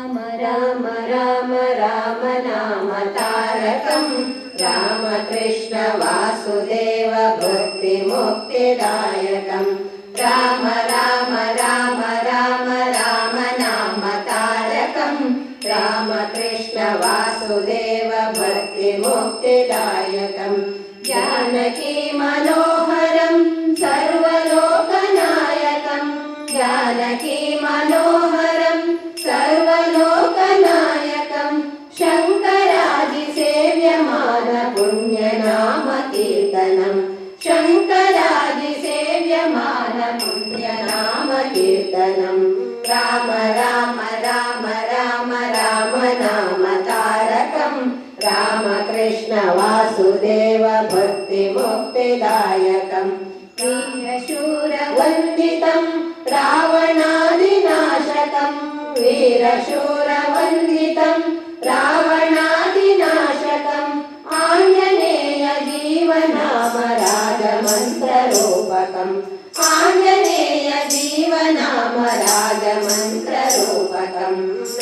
राम राम राम राम नाम तारकम्। रामकृष्ण वासुदेव भक्तिमुक्तिदायकम्। राम राम राम राम राम नाम तारकम्। रामकृष्ण वासुदेव भक्तिमुक्तिदायकम्। जानकी मनोहरम् सर्वलोकनायकम्। जानकी राम राम राम राम राम रामकृष्ण वासुदेव भक्तिमुक्तिदायकम् वीरशूरवन्दितम् रावणादिनाशकम् वीरशूरवन्दितम् जीवनाम राजमन्त्ररूपकम् आञ्जनेय जीवनाम राजमन्त्ररूपकम्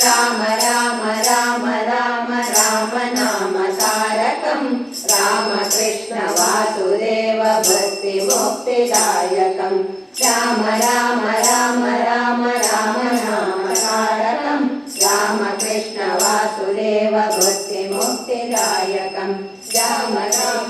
राम राम राम राम राम नाम तारकम् रामकृष्ण वासुदेव भक्तिमुक्तिदायकम् राम राम राम राम राम नाम तारकम् रामकृष्ण वासुदेव भक्तिमुक्तिदायकम् राम राम